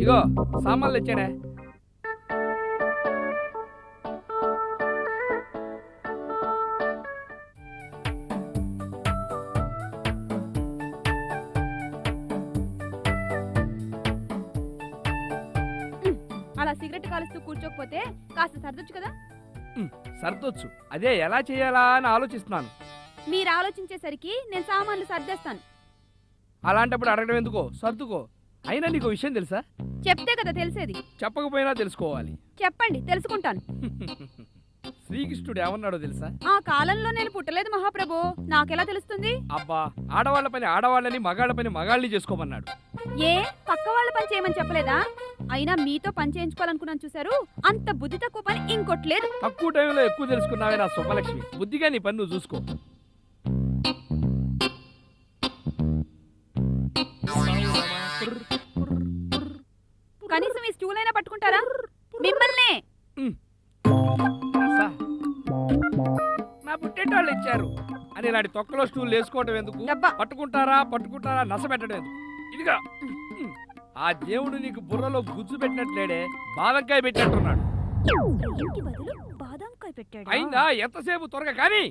ఇగో సామాన్లు ఇచ్చాడే అలా సిగరెట్ కాలుస్తూ కూర్చోకపోతే కాస్త సర్దొచ్చు కదా? సర్దొచ్చు. అదే ఎలా చేయాలా అని ఆలోచిస్తున్నాను. మీరు ఆలోచించేసరికి నేను సామాన్లు సర్దేస్తాను. అలాంటప్పుడు అడగడం ఎందుకో? సర్దుకో. అయినా నీకు విషయం తెలుసా? చెప్తే కదా తెలిసేది. చెప్పకపోయినా తెలుసుకోవాలి. చెప్పండి తెలుసుకుంటాను. శ్రీకృష్ణుడు ఏమన్నాడో తెలుసా? ఆ కాలంలో నేను పుట్టలేదు మహాప్రభు. నాకెలా తెలుస్తుంది? అబ్బా ఆడవాళ్ళ పని ఆడవాళ్ళని మగాళ్ళ పని మగాళ్ళని చేసుకోమన్నాడు. ఏ పక్క వాళ్ళ పని చేయమని చెప్పలేదా? అయినా మీతో పని చేయించుకోవాలనుకున్నాను చూసారు అంత బుద్ధి తక్కువ పని ఇంకొట్లేదు తక్కువ టైంలో ఎక్కువ తెలుసుకున్నావే నా సుబ్బలక్ష్మి బుద్ధిగా నీ పని నువ్వు చూసుకో. అయినా పట్టుకుంటారా? మిమ్మల్నే. సా. నా పుట్టేటోళ్ళు ఇచ్చారు. అని ఇలాంటి తొక్కలో స్టూల్ వేసుకోవడం ఎందుకు? పట్టుకుంటారా పట్టుకుంటారా నస పెట్టడం ఎందుకు? ఇదిగా. ఆ దేవుడు నీకు బుర్రలో గుజ్జు పెట్టినట్లేడే బాదంకాయ పెట్టినట్టున్నాడు. ఇంటి బదులు బాదాంకాయ పెట్టాడు? అయిందా? ఎంతసేపు? త్వరగా కానీ.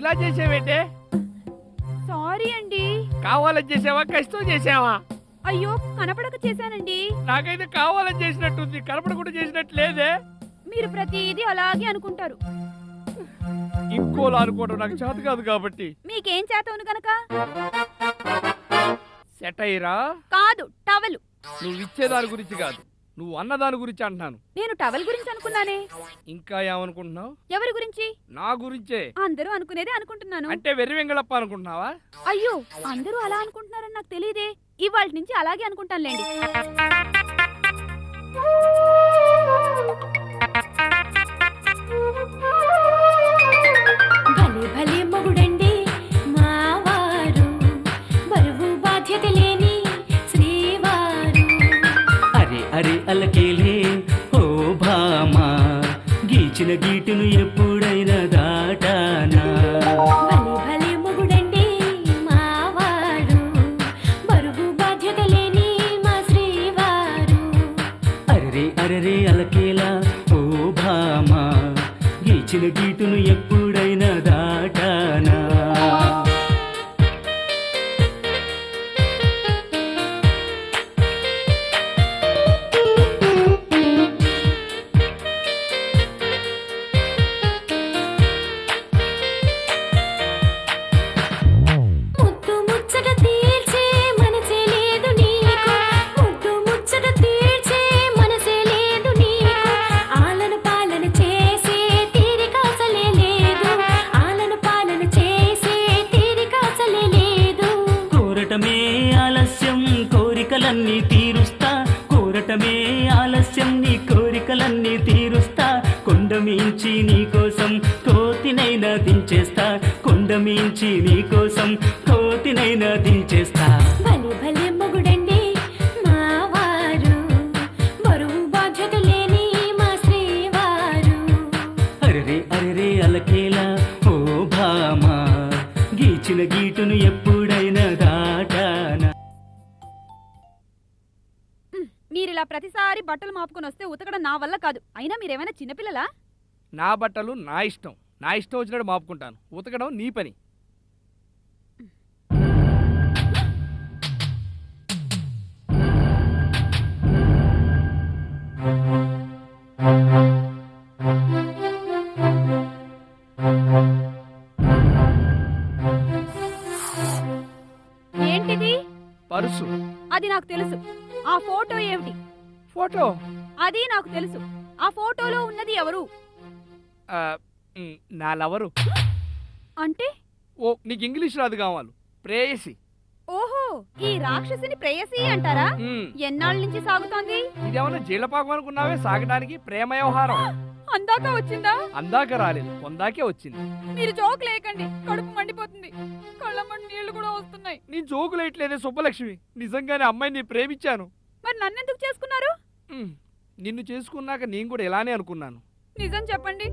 ఇలా చేసేవేంటే? సారీ అండి. కావాలని చేసావా? కష్టం చేసావా? అయ్యో కనపడక చేశానండి. నాకైతే కావాలని చేసినట్టుంది. కనపడకుండా చేసినట్టు లేదే. మీరు ప్రతిదీ అలాగే అనుకుంటారు. ఇంకోలా అనుకోవడం నాకు చేత కాదు కాబట్టి. మీకేం చేతవును గనక? సెట్ అయ్యిరా కాదు టవల్. నువ్వు ఇచ్చేదాని గురించి కాదు. నువ్వు అన్నదాని గురించి అంటున్నాను. నేను టవల్ గురించి అనుకున్నానే. ఇంకా ఏమనుకుంటున్నావు? ఎవరి గురించి? నా గురించే. అందరూ అనుకునేదే అనుకుంటున్నాను. అంటే వెర్రి వెంగళప్ప అనుకుంటున్నావా? అయ్యో అందరూ అలా అనుకుంటున్నారని నాకు తెలియదే. ఇవాళ నుంచి అలాగే అనుకుంటానులేండి. ఎప్పుడైనా దాటానా? తీరుస్తా. కొండ మించి నీకోసం కోతినైనా దించేస్తా. కొండ మించి నీకోసం కోతినైనా దించేస్తా. భలే భలే ఇలా ప్రతిసారి బట్టలు మాపుకొని వస్తే ఉతకడం నా వల్ల కాదు. అయినా మీరేమైనా చిన్నపిల్లలా? నా బట్టలు నా ఇష్టం. నా ఇష్టం వచ్చినట్టు మాపుకుంటాను. ఉతకడం నీ పని. ఫోటో? అది నాకు తెలుసు. ఆ ఫోటోలో ఉన్నది ఎవరు? నా లవరు. అంటే? ఓ నీకు ఇంగ్లీష్ రాదు కావాలి. ప్రేయసి. ఓహో ఈ రాక్షసిని ప్రేయసి అంటారా? ఎన్నాళ్ళ నుంచి సాగుతోంది? ఇదేమన్నా జీలపాకం అనుకున్నావే? సాగడానికి ప్రేమ వ్యవహారం అందాక వచ్చిందా? అందాక రాలేదు. కొందాకే వచ్చింది. మీరు జోక్ లేకండి కడుపు మండిపోతుంది. కళ్ళమ్మడి నీళ్ళు కూడా వస్తున్నాయి. నేను జోకులేయట్లేదే సుబ్బలక్ష్మి. నిజంగానే అమ్మాయిని ప్రేమించాను. మరి నన్నెందుకు చేసుకున్నారు? నిన్ను చేసుకున్నాక నేను కూడా ఇలానే అనుకున్నాను. నిజం చెప్పండి.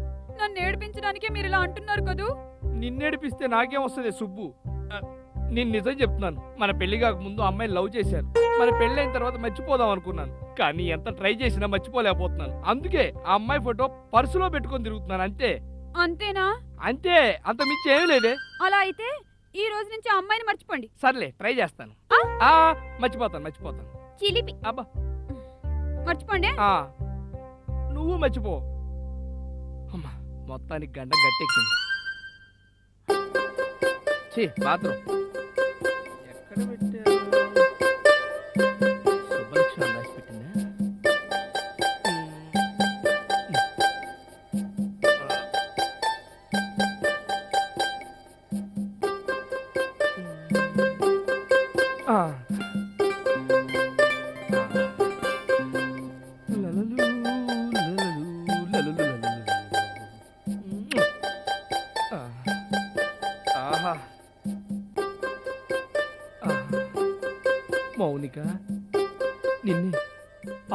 నన్ను ఏడిపించడానికే మీరు ఇలా అంటున్నారు కదూ? నిన్నేడిపిస్తే నాకేం వస్తుంది సుబ్బు? ఆ, నేను నిజం చెప్తున్నాను. మన పెళ్ళి కాక ముందు అమ్మాయిని లవ్ చేశాను. మన పెళ్ళైన తర్వాత మర్చిపోదాం అనుకున్నాను. కానీ ఎంత ట్రై చేసినా మర్చిపోలేకపోతున్నాను. అందుకే ఆ అమ్మాయి ఫోటో పర్సులో పెట్టుకొని తిరుగుతున్నాను. అంతే. అంతేనా? అంతే. అంత మించి ఏమీ లేదే. అలా అయితే ఈ రోజు నుంచి ఆ అమ్మాయిని మర్చిపోండి. సర్లే ట్రై చేస్తాను. ఆ? ఆ మర్చిపోతాను మర్చిపోతాను. చిలిపి. అబ్బా. మర్చిపోండి. నువ్వు మర్చిపో. అమ్మా మొత్తానికి గంట గట్టెక్కింది. ఛీ బాత్రూమ్. ఎక్కడ పెట్టారు?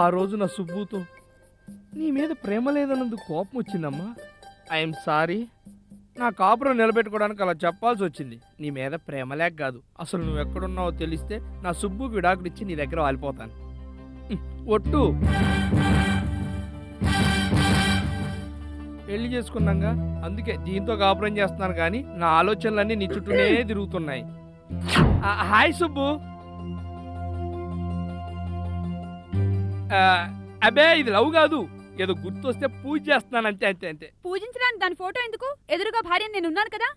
ఆ రోజు నా సుబ్బుతో నీ మీద ప్రేమ లేదన్నందుకు కోపం వచ్చిందమ్మా. ఐఎమ్ సారీ నా కాపురం నిలబెట్టుకోవడానికి అలా చెప్పాల్సి వచ్చింది. నీ మీద ప్రేమ లేక కాదు. అసలు నువ్వు ఎక్కడున్నావో తెలిస్తే నా సుబ్బుకి విడాకులు ఇచ్చి నీ దగ్గర వాలిపోతాను. ఒట్టు. పెళ్ళి చేసుకున్నాగా అందుకే దీంతో కాపురం చేస్తున్నాను కానీ నా ఆలోచనలన్నీ నీ చుట్టూనే తిరుగుతున్నాయి. హాయ్ సుబ్బు. ఆ, అబ్బే ఇది లవ్ కాదు. ఏదో గుర్తొస్తే పూజ చేస్తున్నాను అంతే అంతే. అంతే పూజించడానికి దాని ఫోటో ఎందుకు? ఎదురుగా భార్య నేను ఉన్నాను కదా.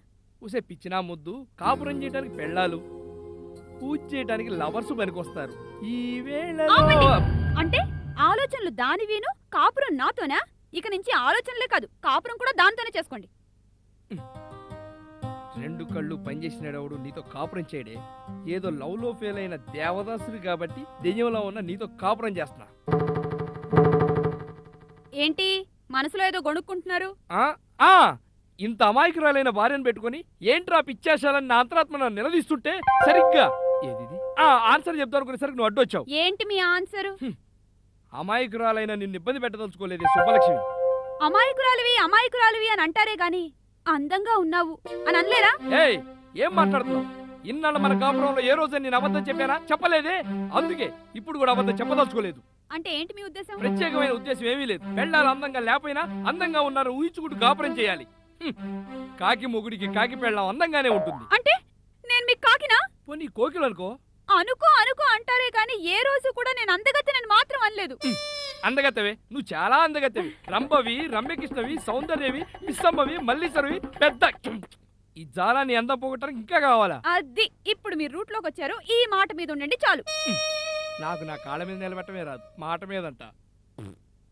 ఊసే పిచ్చినా ముద్దు కాపురం చేయడానికి పెళ్ళాలు పూజ చేయడానికి లవర్స్ పనికొస్తారు. ఈ ఆపండి. అంటే ఆలోచనలు దానివేను కాపురం నాతోనా? ఇక నుంచి ఆలోచనలే కాదు కాపురం కూడా దానితోనే చేసుకోండి. రెండు కళ్ళు పనిచేసినాడెవడు నీతో కాపురం చేయడే? ఏదో లవ్లో ఫెయిల్ అయిన దేవదాసుడు కాబట్టి దెయ్యంలో ఉన్న నీతో కాపురం చేస్తున్నా. ఏంటి? మనసులో ఏదో గొణుక్కుంటున్నారు? ఆ ఆ! ఇంత అమాయకురాలైన భార్యను పెట్టుకొని ఏంట్రా పిచ్చేశాలని నా అంతరాత్మ నన్ను నిలదీస్తుంటే సరిగ్గా ఏది ఆ ఆన్సర్ చెప్తాను అనుకునేసరికి నువ్వు అడ్డొచ్చావు. ఏంటి మీ ఆన్సరు? అమాయకురాలైన నిన్ను ఇబ్బంది పెట్టదలుచుకోలేదు సుబ్బలక్ష్మి. అమాయకురాలివి అమాయకురాలివి అని అంటారే గాని అందంగా ఉన్నావు అని అనలేరా? ఏయ్ ఏం మాట్లాడుతున్నావు? ఇన్నాళ్ళు మన కాపురంలో ఏ రోజు నేను అబద్ధం చెప్పానా? చెప్పలేదే? అందుకే ఇప్పుడు కూడా అబద్ధం చెప్పదలుచుకోలేదు. అంటే ఏంటి మీ ఉద్దేశం? ప్రత్యేకమైన ఉద్దేశం ఏమీ లేదు. పెళ్ళాలు అందంగా లేకపోయినా అందంగా ఉన్నారు ఊహించుకుంటూ కాపురం చేయాలి. హ్మ్. కాకి మొగుడికి కాకి పెళ్ళం అందంగానే ఉంటుంది. అంటే నేను మీకు కాకినా? పోనీ కోకిలు అనుకో అనుకో అనుకో అంటారే గాని ఏ రోజు కూడా నేను అందగత్తెనని మాత్రం అనలేదు. అందగత్తవే. నువ్వు చాలా అందగత్తవి. రంభవి రమ్యకృష్ణవి సౌందర్యవి పిస్సమ్మవి మల్లీశ్వరవి పెద్ద ఈ జాలాన్ని అందం పోగొట్టడానికి ఇంకా కావాలా? అది ఇప్పుడు మీరు రూట్లోకి వచ్చారు. ఈ మాట మీద ఉండండి చాలు. నాకు నా కాళ్ళ మీద నిలబెట్టమే రాదు. మాట మీదంట.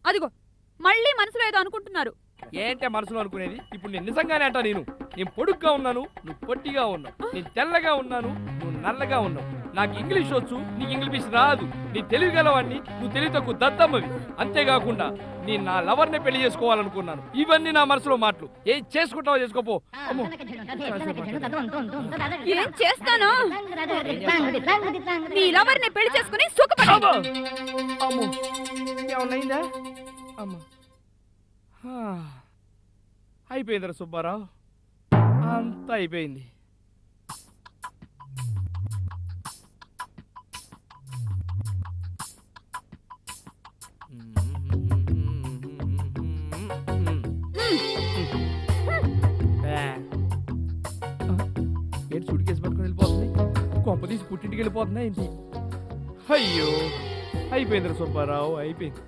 అదిగో మళ్ళీ మనసులో ఏదో అనుకుంటున్నారు. ఏంటే మనసులో అనుకునేది? ఇప్పుడు నేను నిజంగానే అంటా నేను. నేను పొడుగ్గా ఉన్నాను నువ్వు పొట్టిగా ఉన్నావు. నేను తెల్లగా ఉన్నాను నువ్వు నల్లగా ఉన్నావు. నాకు ఇంగ్లీష్ వచ్చు నీకు ఇంగ్లీష్ రాదు నీ తెలివి గలవాడిని నువ్వు తెలివి తక్కువ దద్దమ్మవి. అంతేకాకుండా నేను నా లవర్ని పెళ్ళి చేసుకోవాలనుకున్నాను. ఇవన్నీ నా మనసులో మాటలు. ఏం చేసుకుంటావో చేసుకోపో. అమ్మో. ఏం చేస్తాను? నీ లవర్ని పెళ్ళి చేసుకుని సుఖపడ అమ్మో. అమ్మో. ఏమన్నైందా అమ్మా. హా. అయిపోయిందిరా సుబ్బారావు. అంతా అయిపోయింది. కొంప తీసి పుట్టింటికి వెళ్ళిపోతుందా ఏంటి? అయ్యో అయిపోయిందిరా సుబ్బారావు అయిపోయింది.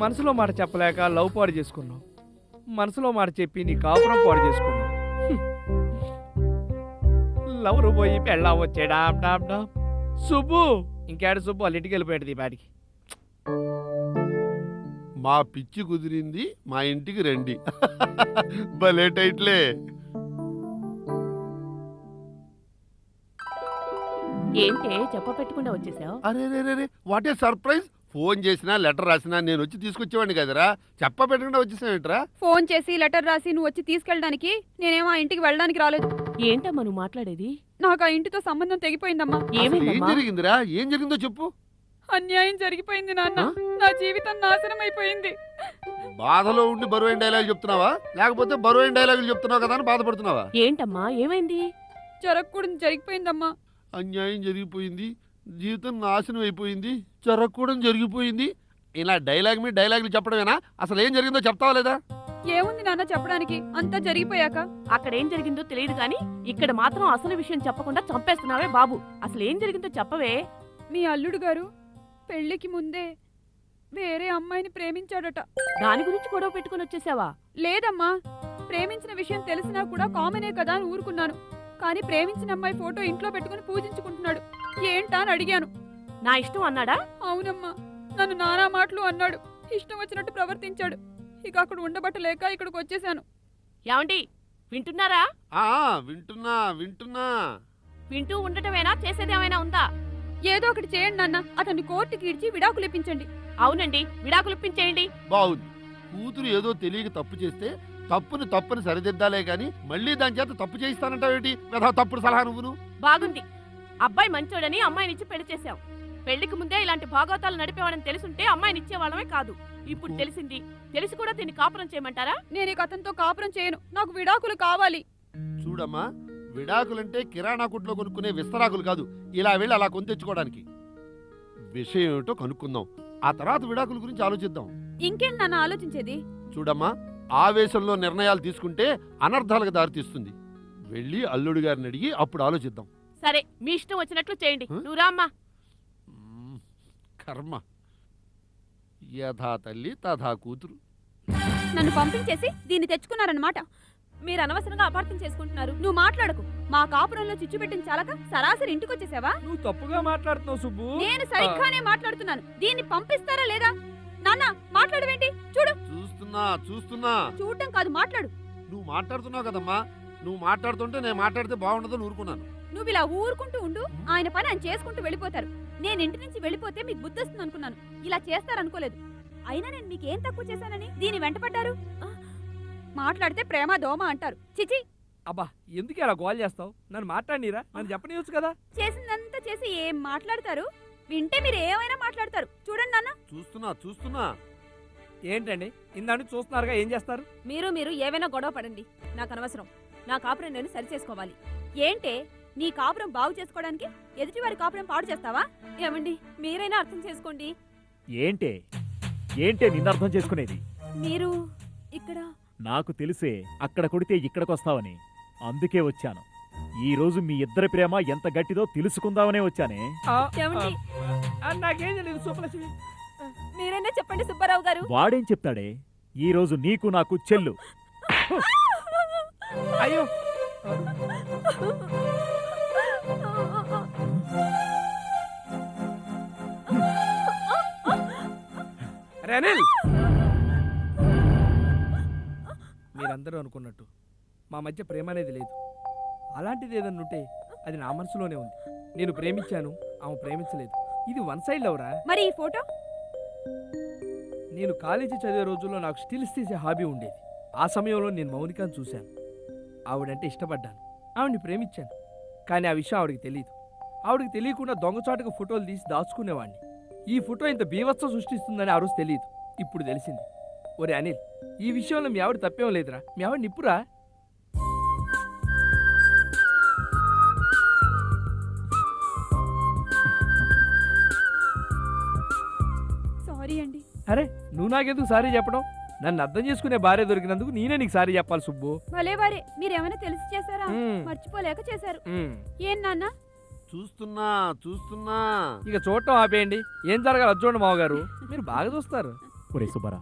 మనసులో మాట చెప్పలేక లవ్ పాడు చేసుకున్నావు. మనసులో మాట చెప్పి నీ కాపురం పాడు చేసుకున్నావు. లవరు పోయి పెళ్ళా వచ్చాడా డామ్ సుబ్బు ఇంకేడు సుబ్బు అల్లింటికి వెళ్ళిపోయాడు ఈ బాడికి. మా పిచ్చి కుదిరింది మా ఇంటికి రండి. భలే టైట్లే. ఏంటే చెప్ప పెట్టకుండా వచ్చేసావు? అరే రే రే రే వాట్ ఏ సర్ప్రైజ్ ఫోన్ చేసినా లెటర్ రాసినా నేను వచ్చి తీసుకొచ్చేవాడిని కదరా. చెప్ప పెట్టకుండా వచ్చేసావేంట్రా ఫోన్ చేసి లెటర్ రాసి నువ్వు వచ్చి తీసుకెళ్ళడానికి నేనేమో ఆ ఇంటికి వెళ్ళడానికి రాలేదు. ఏంటమ్మా నువ్వు మాట్లాడేది? నాకు ఆ ఇంటితో సంబంధం తెగిపోయిందమ్మా. ఏం ఏమైందమ్మా జరిగిందిరా? ఏం జరిగిందో చెప్పు. అన్యాయం జరిగిపోయింది నాన్న. ఆ? నా జీవితం నాశనం అయిపోయింది. బాధలో ఉండి బరువైన డైలాగులు చెప్తున్నావా? లేకపోతే బరువైన డైలాగులు చెప్తున్నావు కదా అని బాధపడుతున్నావా? ఏంటమ్మా? ఏమైంది? జరగకూడదు జరిగిపోయిందమ్మా. అన్యాయం జరిగిపోయింది జీవితం నాశనం అయిపోయింది జరగకూడదు జరిగిపోయింది. ఇలా డైలాగ్ మీద డైలాగులు చెప్పడమేనా? అసలు ఏం జరిగిందో చెప్తావా లేదా? ఏముంది నాన్న చెప్పడానికి? అంతా జరిగిపోయాక. అక్కడ ఏం జరిగిందో తెలియదు కానీ ఇక్కడ మాత్రం అసలు విషయం చెప్పకుండా చంపేస్తున్నావే బాబు. అసలు ఏం జరిగిందో చెప్పవే. మీ అల్లుడు గారు పెళ్ళికి ముందే వేరే అమ్మాయిని ప్రేమించాడట. దాని గురించి గొడవ పెట్టుకుని వచ్చేసావా? లేదమ్మా ప్రేమించిన విషయం తెలిసినా కూడా కామనే కదా అని ఊరుకున్నాను. కానీ ప్రేమించిన అమ్మాయి ఫోటో ఇంట్లో పెట్టుకుని పూజించుకుంటున్నాడు. ఏంటా అని అడిగాను. నా ఇష్టం అన్నాడా? అవునమ్మా నన్ను నానా మాటలు అన్నాడు. ఇష్టం వచ్చినట్టు ప్రవర్తించాడు. ఇక అక్కడ ఉండబట్టలేక ఇక్కడికి వచ్చేసాను ఏమండి వింటున్నారా? ఆ వింటున్నా వింటున్నా. వింటూ ఉండటమేనా? చేసేదేమైనా ఉందా? ఏదో ఒకటి చేయండి నాన్న. అతన్ని కోర్టుకి ఇడ్చి విడాకులు ఇప్పించండి. అవునండి విడాకులు ఇప్పించేయండి. బాగుంది కూతురు ఏదో తెలియక తప్పు చేస్తే తప్పుని తప్పుని సరిదిద్దాలే గాని మళ్ళీ దాని చేత తప్పు చేయిస్తానంటావేటి? కదా తప్పుడు సలహా నువ్వును. బాగుంది. అబ్బాయి మంచోడని అమ్మాయినిచ్చి పెళ్ళి చేశాం పెళ్ళికి ముందే ఇలాంటి భాగవతాలు నడిపేవాడని తెలుసుంటే అమ్మాయిని ఇచ్చేవాళ్ళమే కాదు. ఇప్పుడు తెలిసింది. తెలిసి కూడా దీన్ని కాపురం చేయమంటారా? నేను ఇక అతనితో కాపురం చేయను. నాకు విడాకులు కావాలి. చూడమ్మా విడాకులంటే కిరాణా కొట్లో కొనుక్కునే విస్తరాకులు కాదు. ఇలా వెళ్ళి అలా కొని తెచ్చుకోవడానికి. విషయం ఏమిటో కనుక్కుందాం. ఆ తర్వాత విడాకుల గురించి ఆలోచిద్దాం. ఇంకేం నాన్న ఆలోచించేది? చూడమ్మా ఆవేశంలో నిర్ణయాలు తీసుకుంటే అనర్థాలకు దారితీస్తుంది. వెళ్ళి అల్లుడు గారిని అడిగి అప్పుడు ఆలోచిద్దాం. సరే మీ ఇష్టం వచ్చినట్లు చేయండి? నువ్వు రామ్మా. కర్మ. యథా తల్లి తథా కూతురు. నన్ను పంపించేసి దీన్ని తెచ్చుకున్నారన్నమాట. మీరు అనవసరంగా అపార్థం చేసుకుంటున్నారు. నువ్వు మాట్లాడకు. మా కాపురంలో చిచ్చు పెట్టిన చాలక సరాసరి ఇంటికి వచ్చేసావా? నువ్వు తప్పుగా మాట్లాడుతున్నావు సుబ్బు. నేను సరిగ్గానే మాట్లాడుతున్నాను. దీన్ని పంపిస్తారా లేదా? నాన్న మాట్లాడవేంటి? చూడు. చూస్తున్నా చూస్తున్నా. చూడటం కాదు మాట్లాడు. నువ్వు మాట్లాడుతున్నావు కదమ్మా. నువ్వు మాట్లాడుతుంటే నేను మాట్లాడితే బాగుండదని ఊరుకున్నాను. నువ్వు ఇలా ఊరుకుంటూ ఉండు ఆయన పని ఆయన చేసుకుంటూ వెళ్ళిపోతారు. నేను ఇంటి నుంచి వెళ్ళిపోతే మీకు బుద్ధి వస్తుంది అనుకున్నాను. ఇలా చేస్తారనుకోలేదు అయినా నేను మీకేం తక్కువ చేశానని? దీని వెంటపడ్డారు? మాట్లాడితే ప్రేమ దోమ అంటారు. చిచి! అబ్బా ఎందుకు అలా గోల్ చేస్తావు? నన్ను మాట్లాడినీరా? నన్ను చెప్పనివచ్చు కదా? చేసిందంతా చేసి ఏం మాట్లాడతారు? వింటే మీరు ఏమైనా మాట్లాడతారు. చూడండి నాన్న. చూస్తున్నా చూస్తున్నా. ఏంటండి? ఇందాన్ని చూస్తున్నారుగా ఏం చేస్తారు? మీరు మీరు ఏమైనా గొడవ పడండి. నాకు అనవసరం. నా కాపురం నేను సరి చేసుకోవాలి ఏంటే నీ కాపురం బాగు చేసుకోవడానికి ఎదుటివారి కాపురం పాడు చేస్తావా? ఏమండి మీరైనా అర్థం చేసుకోండి. ఏంటే? ఏంటే నిన్ను అర్థం చేసుకునేది? మీరు ఇక్కడ? నాకు తెలిసే అక్కడ కొడితే ఇక్కడికొస్తావని అందుకే వచ్చాను. ఈ రోజు మీ ఇద్దరి ప్రేమ ఎంత గట్టిదో తెలుసుకుందామనే వచ్చానే. ఏమండి? నాకేం తెలియదు సుబ్బలక్ష్మి మీరైనా చెప్పండి సుబ్బారావు గారు. వాడేం చెప్తాడే? ఈ రోజు నీకు నాకు చెల్లు. అయ్యో. అరే అనిల్ మీరందరూ అనుకున్నట్టు మా మధ్య ప్రేమ అనేది లేదు. అలాంటిది ఏదన్నా ఉంటే అది నా మనసులోనే ఉంది. నేను ప్రేమించాను ఆమె ప్రేమించలేదు. ఇది వన్ సైడ్ లవరా? మరి ఈ ఫోటో? నేను కాలేజీ చదివే రోజుల్లో నాకు స్టిల్స్ తీసే హాబీ ఉండేది. ఆ సమయంలో నేను మౌనికను చూశాను. ఆవిడంటే ఇష్టపడ్డాను. ఆవిడని ప్రేమించాను. కానీ ఆ విషయం ఆవిడకి తెలియదు ఆవిడకి తెలియకుండా దొంగచాటుగా ఫోటోలు తీసి దాచుకునేవాడిని ఈ ఫోటో ఇంత బీభత్సం సృష్టిస్తుందని ఆ రోజు తెలియదు ఇప్పుడు తెలిసింది. ఒరే అనిల్ ఈ విషయంలో మీ ఆవిడ తప్పేం లేదురా. మీ ఆవిడ నిప్పురా? అరే నువ్వు నాకెందుకు సారీ చెప్పడం? నన్ను అర్థం చేసుకునే భార్య దొరికినందుకు నేనే నీకు సారీ చెప్పాలి సుబ్బు. భలే వారే మీరేమైనా తెలిసి చేశారా? మ్మ్. మర్చిపోలేక చేశారు. ఏం నాన్న? చూస్తున్నా చూస్తున్నా. ఇక చూడటం ఆపేయండి. ఏం జరగాలి అది చూడండి మావగారు. మీరు బాగా చూస్తారు. ఒరే సుబ్బారా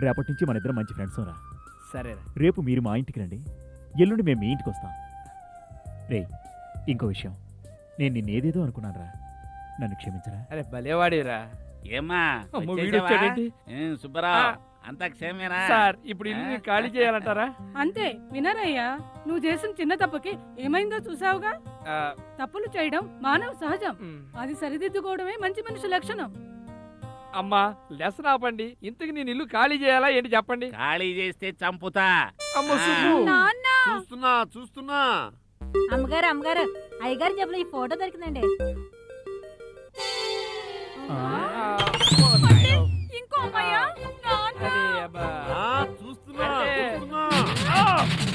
రేపటి నుంచి మన ఇద్దరం మంచి ఫ్రెండ్స్ రా. సరేరా రేపు మీరు మా ఇంటికి రండి. ఎల్లుండి మేము మీ ఇంటికి వస్తాం. రే ఇంకో విషయం. నేను నిన్నేదేదో అనుకున్నాను రా. నన్ను క్షమించరా? అరే భలేవాడేరా ఏమ్మా అమ్మో, వచ్చేసావా? వీడు వచ్చాడేంటి? ఏం సుబ్బరావు ఆ. అంతా క్షేమేనా? సార్ ఇప్పుడు ఇల్లు మీరు ఖాళీ చేయాలంటారా? అంతే వినరయ్యా. నువ్వు చేసిన చిన్న తప్పుకి ఏమైందో చూసావుగా? ఆ, తప్పులు చేయడం మానవ సహజం. అది సరిదిద్దుకోవడమే మంచి మనిషి లక్షణం. అమ్మా లెసన్ ఆపండి. ఇంతకు నేను ఇల్లు ఖాళీ చేయాలా ఏంటి చెప్పండి? ఖాళీ చేస్తే చంపుతా. అమ్మ ఆ. సుబ్బు. నాన్న. చూస్తున్నా చూస్తున్నా. అమ్మగారు అమ్మగారు అయ్యగారు జబ్బులు ఈ ఫోటో దొరికిందండి.